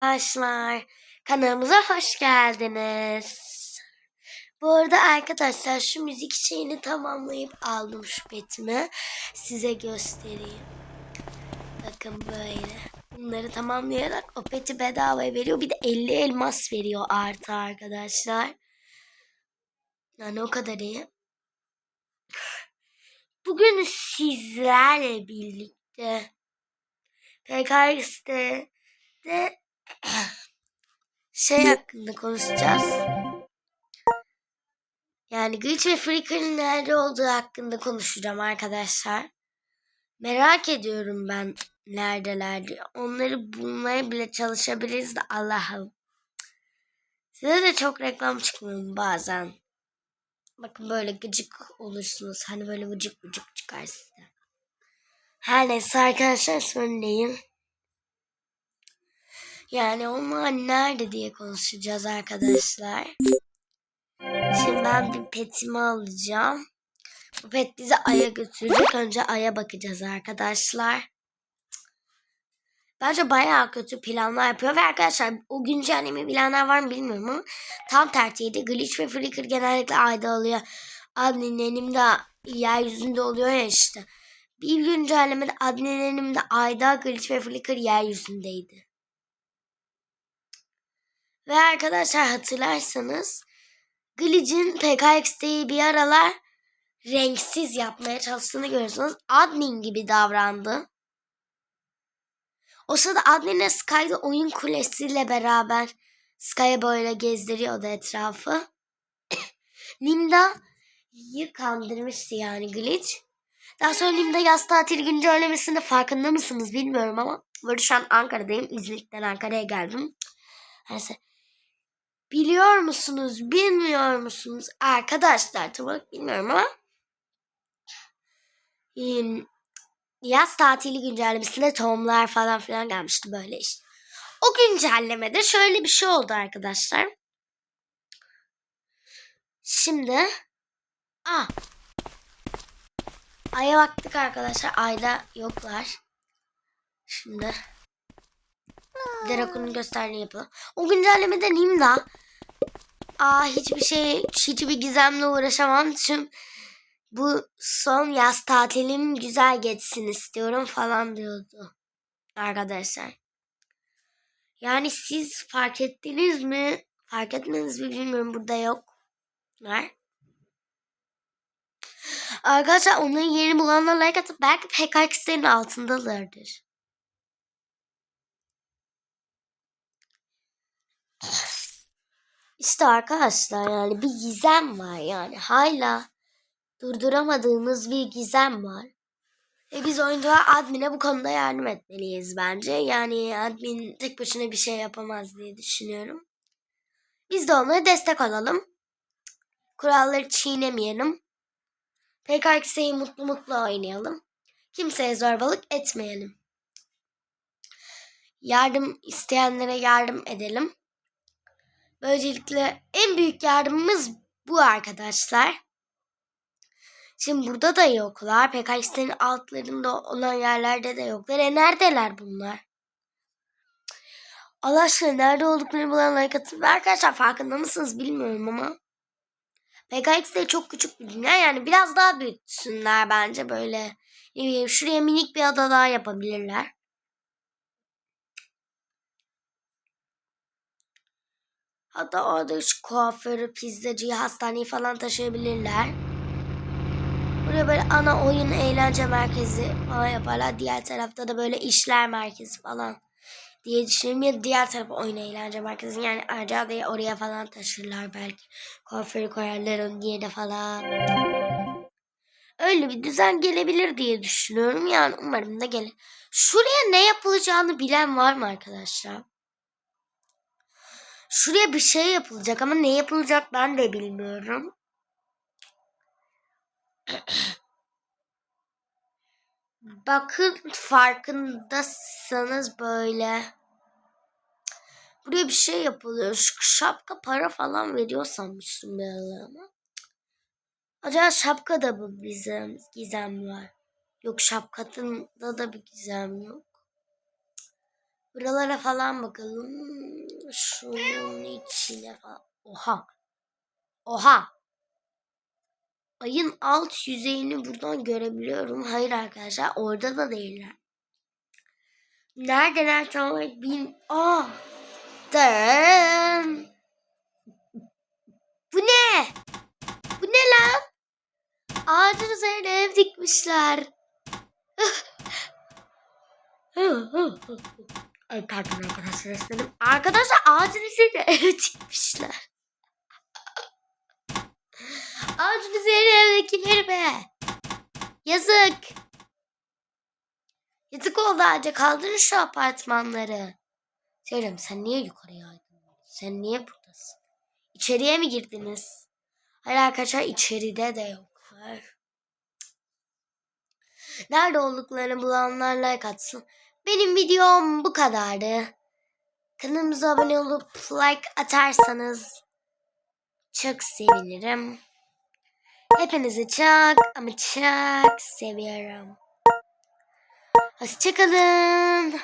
Arkadaşlar kanalımıza hoş geldiniz. Bu arada arkadaşlar şu müzik şeyini tamamlayıp aldım şu petimi. Size göstereyim. Bakın böyle. Bunları tamamlayarak o peti bedavaya veriyor. Bir de 50 elmas veriyor artı arkadaşlar. Yani o kadar iyi. Bugün sizlerle birlikte PKX'de de şey hakkında konuşacağız. Yani Glitch ve Flicker'ın nerede olduğu hakkında konuşacağım arkadaşlar. Merak ediyorum ben neredelerdi. Onları bulmaya bile çalışabiliriz de Allah'ım. Size de çok reklam çıkmıyor bazen. Bakın böyle gıcık olursunuz. Hani böyle vıcık vıcık çıkar size. Her neyse arkadaşlar söyleyeyim. Yani onlar nerede diye konuşacağız arkadaşlar. Şimdi ben bir petimi alacağım. Bu pet bizi Ay'a götürecek. Önce Ay'a bakacağız arkadaşlar. Bence bayağı kötü planlar yapıyor. Ve arkadaşlar o güncelleme bilenler var mı bilmiyorum ama tam tertiydi. Glitch ve Flicker genellikle Ay'da oluyor. Adminlerim de yeryüzünde oluyor ya işte. Bir güncellemede adminlerim de Ay'da Glitch ve Flicker yeryüzündeydi. Ve arkadaşlar hatırlarsanız Glitch'in PKX'teyi bir aralar renksiz yapmaya çalıştığını görüyorsunuz. Admin gibi davrandı. O sırada adminle Sky'da oyun kulesiyle beraber Sky'a böyle gezdiriyordu etrafı. Nimda'yı kandırmıştı yani Glitch. Daha sonra Nimda yaz tatil güncellemesinde farkında mısınız bilmiyorum ama böyle şu an Ankara'dayım. İznik'ten Ankara'ya geldim. Neyse. Biliyor musunuz, bilmiyor musunuz? Arkadaşlar tabii bilmiyorum ama yaz tatili güncellemesinde tohumlar falan filan gelmişti böyle işte. O güncellemede şöyle bir şey oldu arkadaşlar. Şimdi ah Ay'a baktık arkadaşlar. Ayda yoklar. Şimdi Drakon'un gösterdiğini yapalım. O güncellemede Nimda Aa hiçbir şey, hiçbir gizemle uğraşamam. Tüm bu son yaz tatilim güzel geçsin istiyorum falan diyordu arkadaşlar. Yani siz fark ettiniz mi? Fark etmeniz mi bilmiyorum. Burada yok. Var. Arkadaşlar onların yerini bulanlar like atıp belki PKX'lerin altındalardır. İşte arkadaşlar yani bir gizem var yani hala durduramadığımız bir gizem var. Ve biz oyuncular admine bu konuda yardım etmeliyiz bence. Yani admin tek başına bir şey yapamaz diye düşünüyorum. Biz de onlara destek olalım. Kuralları çiğnemeyelim. PKX'yi mutlu mutlu oynayalım. Kimseye zorbalık etmeyelim. Yardım isteyenlere yardım edelim. Böylelikle en büyük yardımımız bu arkadaşlar. Şimdi burada da yoklar. PKX'lerin altlarında olan yerlerde de yoklar. E neredeler bunlar? Allah aşkına nerede olduklarını bulan like. Arkadaşlar farkında mısınız bilmiyorum ama. PKX de çok küçük bir dünya. Yani biraz daha büyütsünler bence böyle. Şuraya minik bir ada daha yapabilirler. Hatta orada şu kuaförü, pizzacıyı, hastaneyi falan taşıyabilirler. Buraya böyle ana oyun eğlence merkezi falan yaparlar. Diğer tarafta da böyle işler merkezi falan diye düşünüyorum. Ya diğer tarafa oyun eğlence merkezi. Yani Arcade'yi oraya falan taşırlar belki. Kuaförü koyarlar onun yerine falan. Öyle bir düzen gelebilir diye düşünüyorum. Yani umarım da gelir. Şuraya ne yapılacağını bilen var mı arkadaşlar? Şuraya bir şey yapılacak ama ne yapılacak ben de bilmiyorum. Bakın farkındasınız böyle. Buraya bir şey yapılıyor. Şu şapka para falan veriyor sanmıştım bir ama. Acaba şapkada mı bizim gizem var? Yok şapkada da bir gizem yok. Buralara falan bakalım. Şunun içine falan. Oha. Oha. Ayın alt yüzeyini buradan görebiliyorum. Hayır arkadaşlar orada da değiller. Neredeler tam olarak bil... Aa. Dın. Bu ne? Bu ne lan? Ağacın üzerine ev dikmişler. Ay pardon arkadaşlar esnedim. Arkadaşlar ağacın üzerine ev dikmişler. Ağacın üzerine ev dikilir be. Yazık. Yazık oldu ağaca kaldırın şu apartmanları. Söyleyeyim sen niye yukarıya aydınladın? Sen niye buradasın? İçeriye mi girdiniz? Hayır arkadaşlar içeride de yoklar. Nerede olduklarını bulanlar like. Benim videom bu kadardı. Kanalımıza abone olup like atarsanız çok sevinirim. Hepinizi çok ama çok seviyorum. Hoşçakalın.